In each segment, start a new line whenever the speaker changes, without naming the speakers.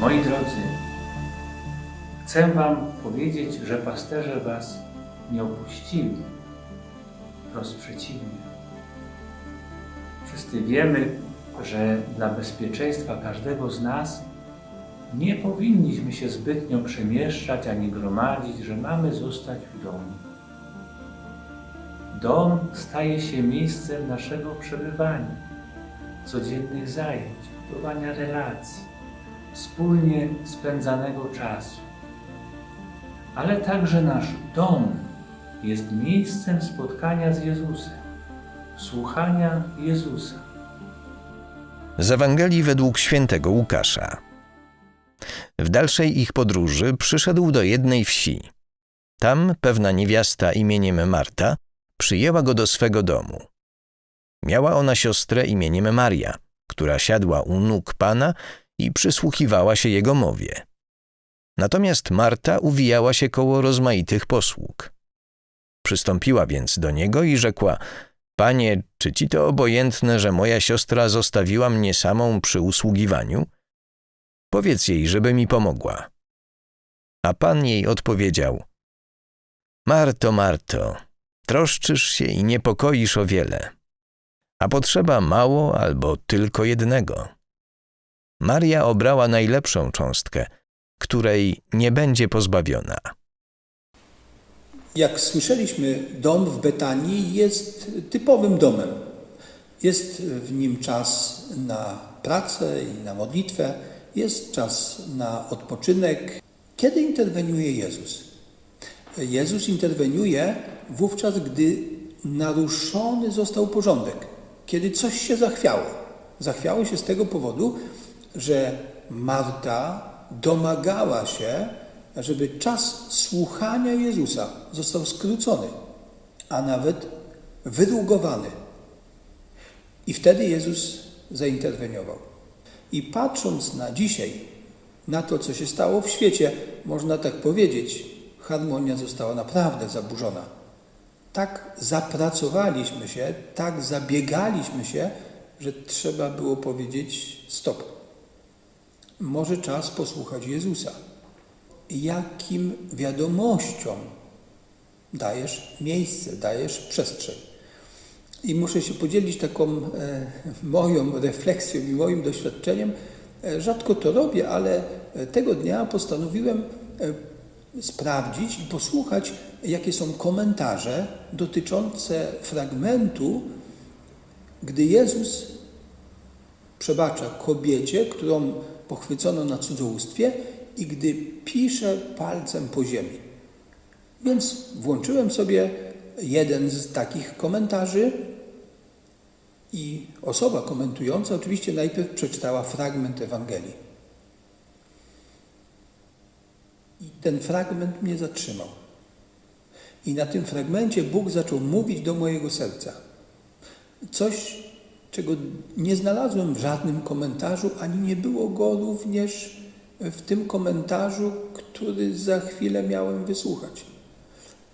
Moi drodzy, chcę Wam powiedzieć, że pasterze Was nie opuścili. Wprost przeciwnie. Wszyscy wiemy, że dla bezpieczeństwa każdego z nas nie powinniśmy się zbytnio przemieszczać ani gromadzić, że mamy zostać w domu. Dom staje się miejscem naszego przebywania, codziennych zajęć, budowania relacji, wspólnie spędzanego czasu. Ale także nasz dom jest miejscem spotkania z Jezusem, słuchania Jezusa.
Z Ewangelii według świętego Łukasza. W dalszej ich podróży przyszedł do jednej wsi. Tam pewna niewiasta imieniem Marta przyjęła go do swego domu. Miała ona siostrę imieniem Maria, która siadła u nóg Pana i przysłuchiwała się jego mowie. Natomiast Marta uwijała się koło rozmaitych posług. Przystąpiła więc do niego i rzekła – Panie, czy ci to obojętne, że moja siostra zostawiła mnie samą przy usługiwaniu? Powiedz jej, żeby mi pomogła. A pan jej odpowiedział: Marto, Marto, troszczysz się i niepokoisz o wiele, a potrzeba mało albo tylko jednego. Maria obrała najlepszą cząstkę, której nie będzie pozbawiona.
Jak słyszeliśmy, dom w Betanii jest typowym domem. Jest w nim czas na pracę i na modlitwę, jest czas na odpoczynek. Kiedy interweniuje Jezus? Jezus interweniuje wówczas, gdy naruszony został porządek, kiedy coś się zachwiało. Zachwiało się z tego powodu, że Marta domagała się, żeby czas słuchania Jezusa został skrócony, a nawet wydługowany. I wtedy Jezus zainterweniował. I patrząc na dzisiaj, na to, co się stało w świecie, można tak powiedzieć, harmonia została naprawdę zaburzona. Tak zapracowaliśmy się, tak zabiegaliśmy się, że trzeba było powiedzieć stop. Może czas posłuchać Jezusa jakim wiadomościom dajesz miejsce, dajesz przestrzeń. I muszę się podzielić taką e, moją refleksją i moim doświadczeniem. E, rzadko to robię, ale tego dnia postanowiłem e, sprawdzić i posłuchać, jakie są komentarze dotyczące fragmentu, gdy Jezus przebacza kobiecie, którą pochwycono na cudzołóstwie i gdy pisze palcem po ziemi. Więc włączyłem sobie jeden z takich komentarzy i osoba komentująca oczywiście najpierw przeczytała fragment Ewangelii. I ten fragment mnie zatrzymał. I na tym fragmencie Bóg zaczął mówić do mojego serca. Coś, czego nie znalazłem w żadnym komentarzu, ani nie było go również w tym komentarzu, który za chwilę miałem wysłuchać.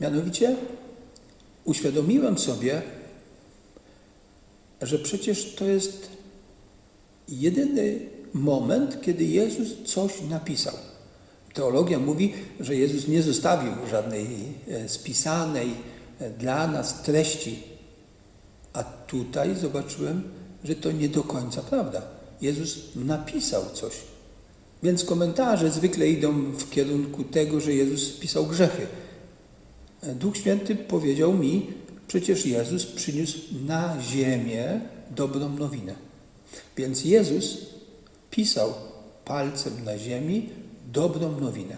Mianowicie uświadomiłem sobie, że przecież to jest jedyny moment, kiedy Jezus coś napisał. Teologia mówi, że Jezus nie zostawił żadnej e, spisanej e, dla nas treści. A tutaj zobaczyłem, że to nie do końca prawda. Jezus napisał coś. Więc komentarze zwykle idą w kierunku tego, że Jezus pisał grzechy. Duch Święty powiedział mi, przecież Jezus przyniósł na ziemię dobrą nowinę. Więc Jezus pisał palcem na ziemi dobrą nowinę.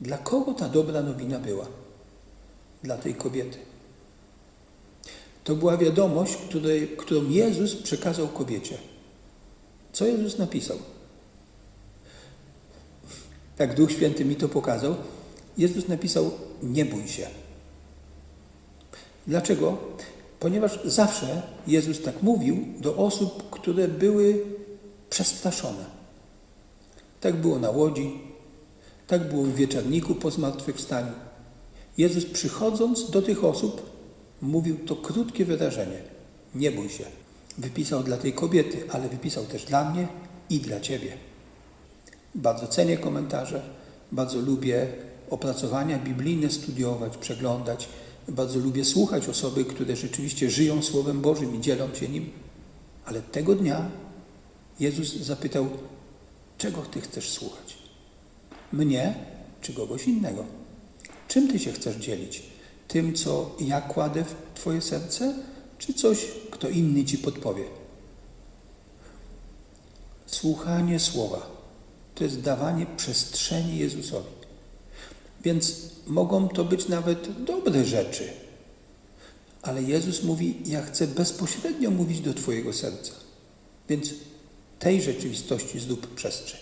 Dla kogo ta dobra nowina była? Dla tej kobiety. To była wiadomość, której, którą Jezus przekazał kobiecie. Co Jezus napisał? tak Duch Święty mi to pokazał, Jezus napisał: Nie bój się. Dlaczego? Ponieważ zawsze Jezus tak mówił do osób, które były przestraszone. Tak było na łodzi, tak było w wieczorniku po zmartwychwstaniu. Jezus przychodząc do tych osób, mówił to krótkie wyrażenie: Nie bój się. Wypisał dla tej kobiety, ale wypisał też dla mnie i dla ciebie. Bardzo cenię komentarze, bardzo lubię opracowania biblijne studiować, przeglądać. Bardzo lubię słuchać osoby, które rzeczywiście żyją Słowem Bożym i dzielą się nim. Ale tego dnia Jezus zapytał, czego Ty chcesz słuchać? Mnie czy kogoś innego? Czym Ty się chcesz dzielić? Tym, co ja kładę w Twoje serce, czy coś, kto inny Ci podpowie? Słuchanie Słowa to jest dawanie przestrzeni Jezusowi. Więc mogą to być nawet dobre rzeczy. Ale Jezus mówi: Ja chcę bezpośrednio mówić do Twojego serca. Więc tej rzeczywistości zrób przestrzeń.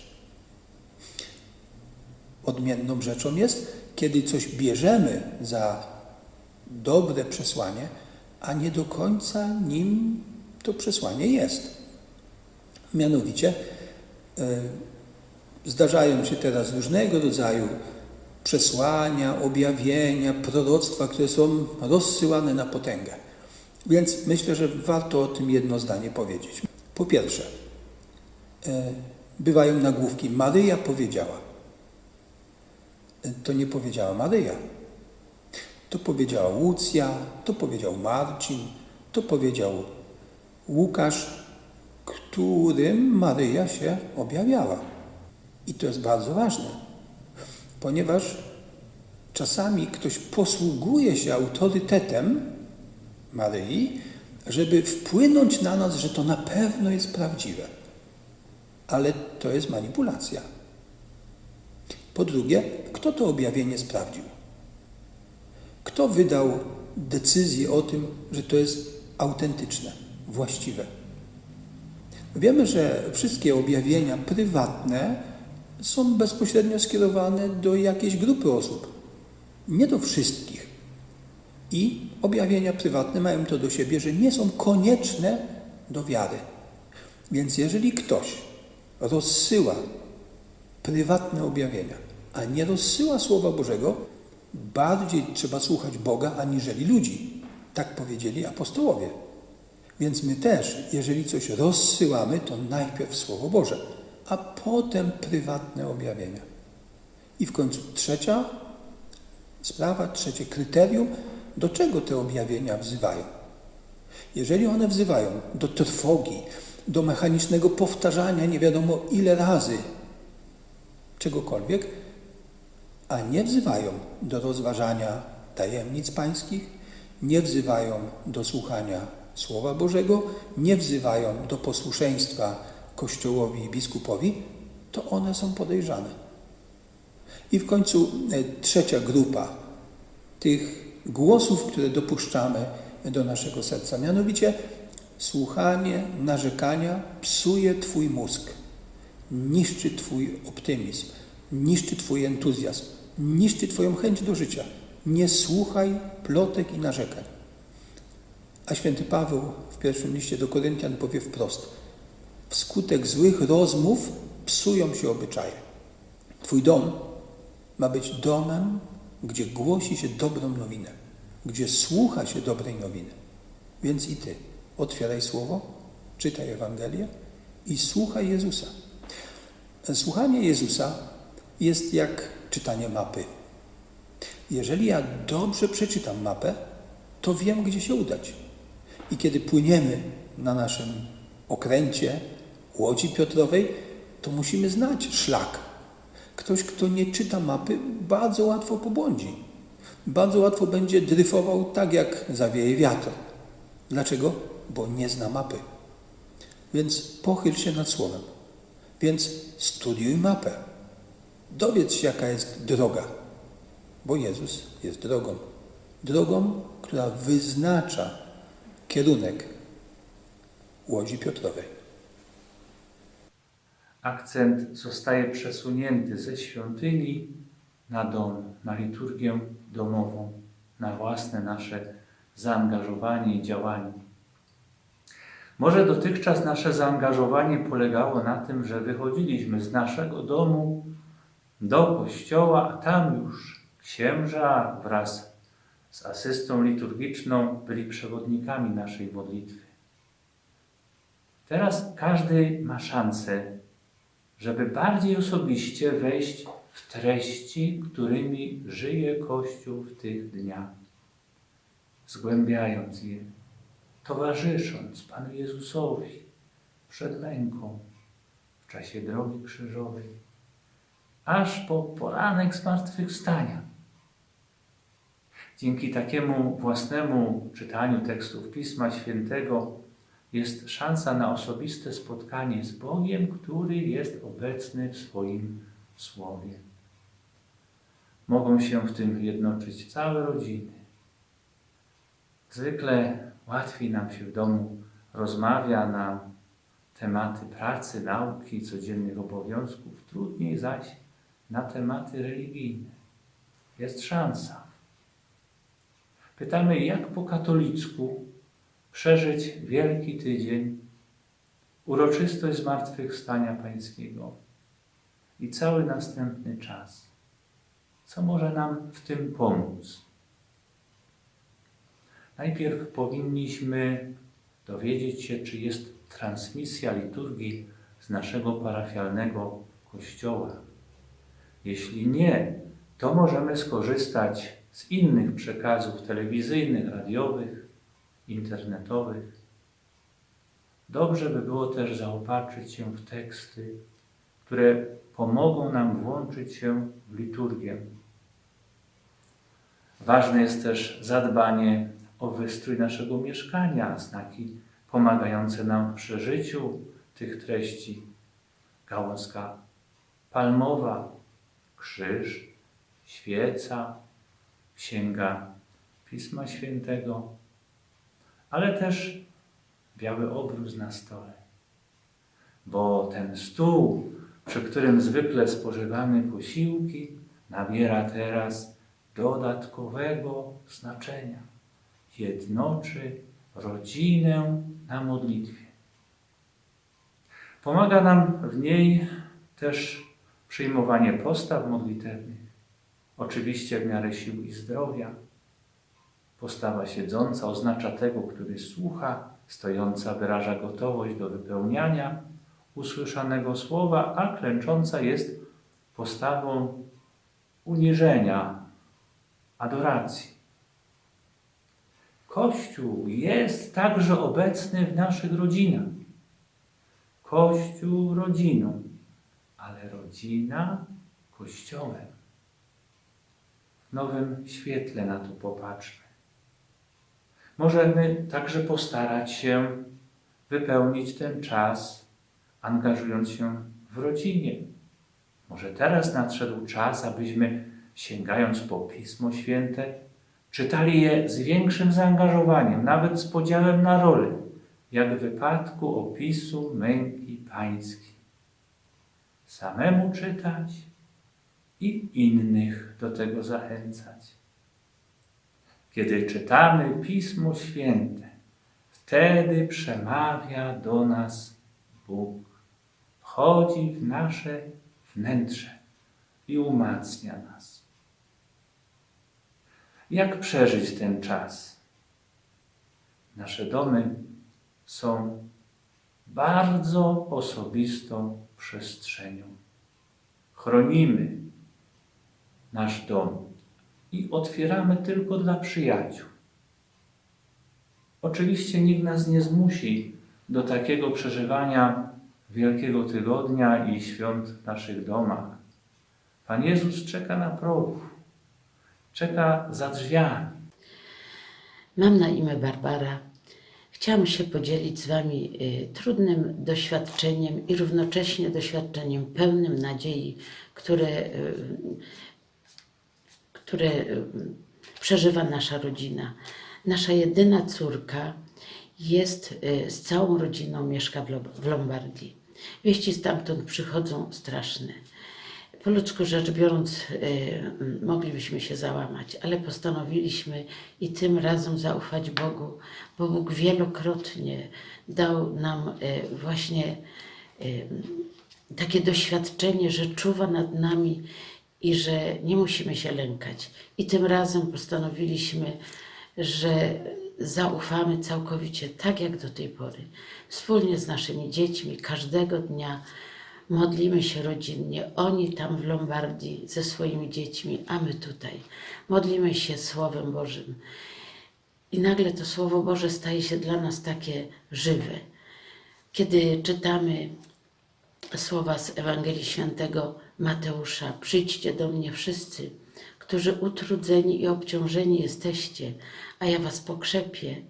Odmienną rzeczą jest, kiedy coś bierzemy za dobre przesłanie, a nie do końca nim to przesłanie jest. Mianowicie, e, zdarzają się teraz różnego rodzaju przesłania, objawienia, proroctwa, które są rozsyłane na potęgę. Więc myślę, że warto o tym jedno zdanie powiedzieć. Po pierwsze, e, bywają nagłówki. Maryja powiedziała. E, To nie powiedziała Maryja. To powiedziała Łucja, to powiedział Marcin, to powiedział Łukasz, którym Maryja się objawiała. I to jest bardzo ważne, ponieważ czasami ktoś posługuje się autorytetem Maryi, żeby wpłynąć na nas, że to na pewno jest prawdziwe. Ale to jest manipulacja. Po drugie, kto to objawienie sprawdził? Kto wydał decyzję o tym, że to jest autentyczne, właściwe? Wiemy, że wszystkie objawienia prywatne są bezpośrednio skierowane do jakiejś grupy osób, nie do wszystkich. I objawienia prywatne mają to do siebie, że nie są konieczne do wiary. Więc jeżeli ktoś rozsyła prywatne objawienia, a nie rozsyła Słowa Bożego, bardziej trzeba słuchać Boga aniżeli ludzi. Tak powiedzieli apostołowie. Więc my też, jeżeli coś rozsyłamy, to najpierw Słowo Boże, a potem prywatne objawienia. I w końcu trzecia sprawa, trzecie kryterium, do czego te objawienia wzywają. Jeżeli one wzywają do trwogi, do mechanicznego powtarzania nie wiadomo ile razy czegokolwiek, a nie wzywają do rozważania tajemnic pańskich, nie wzywają do słuchania Słowa Bożego, nie wzywają do posłuszeństwa Kościołowi i biskupowi, to one są podejrzane. I w końcu e, trzecia grupa tych głosów, które dopuszczamy do naszego serca, mianowicie słuchanie narzekania psuje Twój mózg, niszczy Twój optymizm, niszczy Twój entuzjazm, niszczy Twoją chęć do życia. Nie słuchaj plotek i narzekań. A święty Paweł w pierwszym liście do Koryntian powie wprost: Wskutek złych rozmów psują się obyczaje. Twój dom ma być domem, gdzie głosi się dobrą nowinę, gdzie słucha się dobrej nowiny. Więc i ty otwieraj słowo, czytaj Ewangelię i słuchaj Jezusa. Słuchanie Jezusa jest jak czytanie mapy. Jeżeli ja dobrze przeczytam mapę, to wiem, gdzie się udać. I kiedy płyniemy na naszym okręcie łodzi Piotrowej, to musimy znać szlak. Ktoś, kto nie czyta mapy, bardzo łatwo pobłądzi. Bardzo łatwo będzie dryfował tak, jak zawieje wiatr. Dlaczego? Bo nie zna mapy. Więc pochyl się nad słowem. Więc studiuj mapę. Dowiedz się, jaka jest droga, bo Jezus jest drogą. Drogą, która wyznacza kierunek Łodzi Piotrowej.
Akcent zostaje przesunięty ze świątyni na dom, na liturgię domową, na własne nasze zaangażowanie i działanie. Może dotychczas nasze zaangażowanie polegało na tym, że wychodziliśmy z naszego domu do kościoła, a tam już księża wraz z asystą liturgiczną byli przewodnikami naszej modlitwy. Teraz każdy ma szansę, żeby bardziej osobiście wejść w treści, którymi żyje Kościół w tych dniach, zgłębiając je, towarzysząc Panu Jezusowi przed męką, w czasie drogi krzyżowej, aż po poranek zmartwychwstania. Dzięki takiemu własnemu czytaniu tekstów Pisma Świętego jest szansa na osobiste spotkanie z Bogiem, który jest obecny w swoim Słowie. Mogą się w tym jednoczyć całe rodziny. Zwykle łatwiej nam się w domu rozmawia na tematy pracy, nauki, codziennych obowiązków, trudniej zaś na tematy religijne. Jest szansa. Pytamy, jak po katolicku przeżyć Wielki Tydzień, uroczystość Zmartwychwstania Pańskiego i cały następny czas. Co może nam w tym pomóc? Najpierw powinniśmy dowiedzieć się, czy jest transmisja liturgii z naszego parafialnego kościoła. Jeśli nie, to możemy skorzystać z innych przekazów telewizyjnych, radiowych, internetowych. Dobrze by było też zaopatrzyć się w teksty, które pomogą nam włączyć się w liturgię. Ważne jest też zadbanie o wystrój naszego mieszkania, znaki pomagające nam w przeżyciu tych treści. Gałązka palmowa, krzyż, świeca, księga Pisma Świętego, ale też biały obrus na stole. Bo ten stół, przy którym zwykle spożywamy posiłki, nabiera teraz dodatkowego znaczenia. Jednoczy rodzinę na modlitwie. Pomaga nam w niej też przyjmowanie postaw modlitewnych, oczywiście w miarę sił i zdrowia. Postawa siedząca oznacza tego, który słucha, stojąca wyraża gotowość do wypełniania usłyszanego słowa, a klęcząca jest postawą uniżenia, adoracji. Kościół jest także obecny w naszych rodzinach. Kościół rodziną, ale rodzina Kościołem. W nowym świetle na to popatrzmy. Możemy także postarać się wypełnić ten czas, angażując się w rodzinie. Może teraz nadszedł czas, abyśmy, sięgając po Pismo Święte, czytali je z większym zaangażowaniem, nawet z podziałem na role, jak w wypadku opisu męki pańskiej. Samemu czytać i innych do tego zachęcać. Kiedy czytamy Pismo Święte, wtedy przemawia do nas Bóg. Wchodzi w nasze wnętrze i umacnia nas. Jak przeżyć ten czas? Nasze domy są bardzo osobistą przestrzenią. Chronimy nasz dom i otwieramy tylko dla przyjaciół. Oczywiście nikt nas nie zmusi do takiego przeżywania Wielkiego Tygodnia i świąt w naszych domach. Pan Jezus czeka na progu, czeka za drzwiami.
Mam na imię Barbara. Chciałam się podzielić z Wami y, trudnym doświadczeniem i równocześnie doświadczeniem pełnym nadziei, które, y, które y, przeżywa nasza rodzina. Nasza jedyna córka jest z całą rodziną, mieszka w Lo- w Lombardii. Wieści stamtąd przychodzą straszne. Po ludzku rzecz biorąc, moglibyśmy się załamać, ale postanowiliśmy i tym razem zaufać Bogu, bo Bóg wielokrotnie dał nam y, właśnie y, takie doświadczenie, że czuwa nad nami i że nie musimy się lękać. I tym razem postanowiliśmy, że zaufamy całkowicie, tak jak do tej pory. Wspólnie z naszymi dziećmi każdego dnia Modlimy się rodzinnie, oni tam w Lombardii ze swoimi dziećmi, a my tutaj. Modlimy się Słowem Bożym. I nagle to Słowo Boże staje się dla nas takie żywe. Kiedy czytamy słowa z Ewangelii Świętego Mateusza: Przyjdźcie do mnie wszyscy, którzy utrudzeni i obciążeni jesteście, a ja was pokrzepię.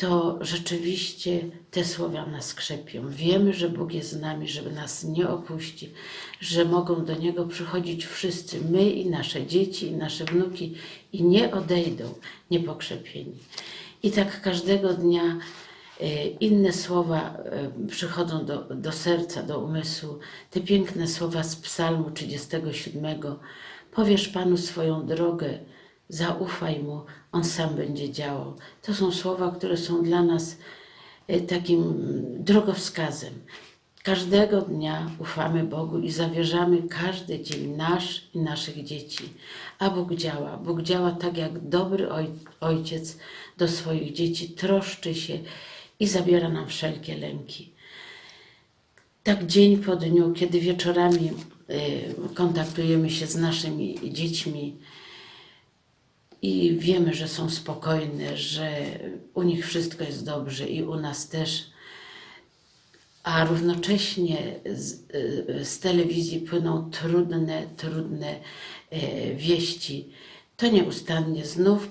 To rzeczywiście te słowa nas krzepią. Wiemy, że Bóg jest z nami, żeby nas nie opuści, że mogą do Niego przychodzić wszyscy, my i nasze dzieci, i nasze wnuki, i nie odejdą niepokrzepieni. I tak każdego dnia e, inne słowa e, przychodzą do, do serca, do umysłu. Te piękne słowa z Psalmu 37. Powiesz Panu swoją drogę, zaufaj Mu, On sam będzie działał. To są słowa, które są dla nas e, takim drogowskazem. Każdego dnia ufamy Bogu i zawierzamy każdy dzień nasz i naszych dzieci. A Bóg działa. Bóg działa tak jak dobry oj, ojciec do swoich dzieci, troszczy się i zabiera nam wszelkie lęki. Tak dzień po dniu, kiedy wieczorami y, kontaktujemy się z naszymi dziećmi i wiemy, że są spokojne, że u nich wszystko jest dobrze i u nas też a równocześnie z, y, z telewizji płyną trudne, trudne e, wieści. To nieustannie znów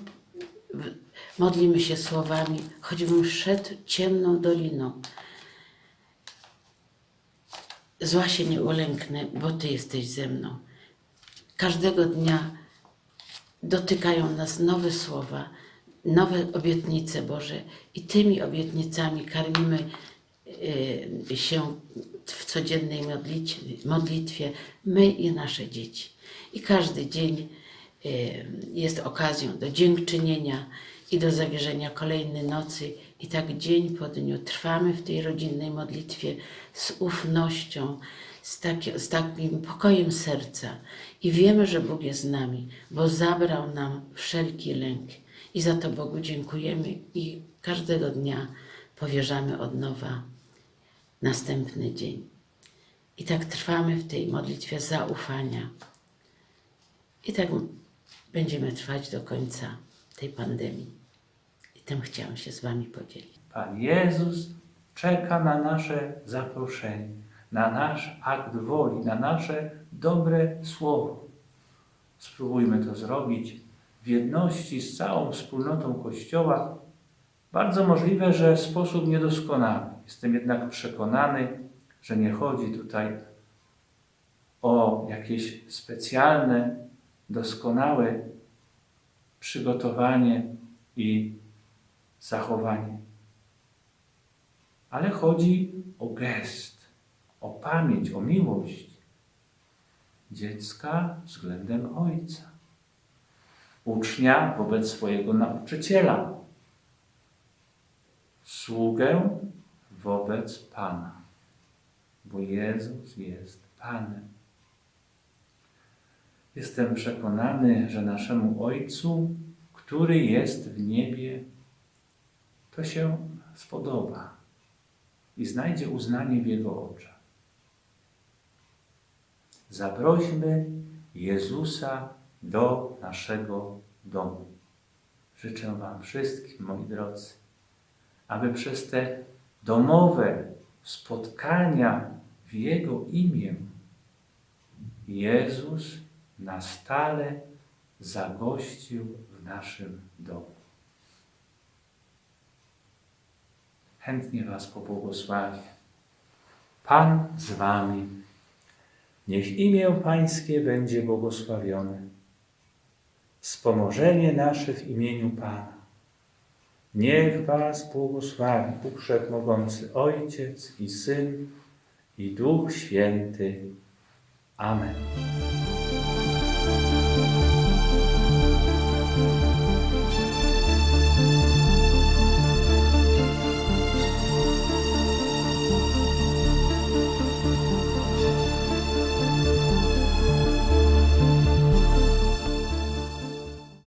modlimy się słowami, choćbym szedł ciemną doliną. Zła się nie ulęknę, bo Ty jesteś ze mną. Każdego dnia dotykają nas nowe słowa, nowe obietnice Boże i tymi obietnicami karmimy y, się w codziennej modlitwie, my i nasze dzieci. I każdy dzień y, jest okazją do dziękczynienia i do zawierzenia kolejnej nocy. I tak dzień po dniu trwamy w tej rodzinnej modlitwie z ufnością, z, taki, z takim pokojem serca. I wiemy, że Bóg jest z nami, bo zabrał nam wszelki lęk. I za to Bogu dziękujemy i każdego dnia powierzamy od nowa następny dzień. I tak trwamy w tej modlitwie zaufania. I tak będziemy trwać do końca tej pandemii. I tym chciałam się z Wami podzielić.
Pan Jezus czeka na nasze zaproszenie, na nasz akt woli, na nasze dobre słowo. Spróbujmy to zrobić w jedności z całą wspólnotą Kościoła. Bardzo możliwe, że w sposób niedoskonały. Jestem jednak przekonany, że nie chodzi tutaj o jakieś specjalne, doskonałe przygotowanie i zachowanie. Ale chodzi o gest, o pamięć, o miłość dziecka względem ojca, ucznia wobec swojego nauczyciela, sługę wobec Pana, bo Jezus jest Panem. Jestem przekonany, że naszemu Ojcu, który jest w niebie, to się spodoba i znajdzie uznanie w Jego oczach. Zaprośmy Jezusa do naszego domu. Życzę Wam wszystkim, moi drodzy, aby przez te domowe spotkania w Jego imię Jezus na stale zagościł w naszym domu. Chętnie Was pobłogosławię. Pan z Wami. Niech imię Pańskie będzie błogosławione. Wspomożenie nasze w imieniu Pana. Niech Was błogosławi Bóg Wszechmogący Ojciec i Syn i Duch Święty. Amen.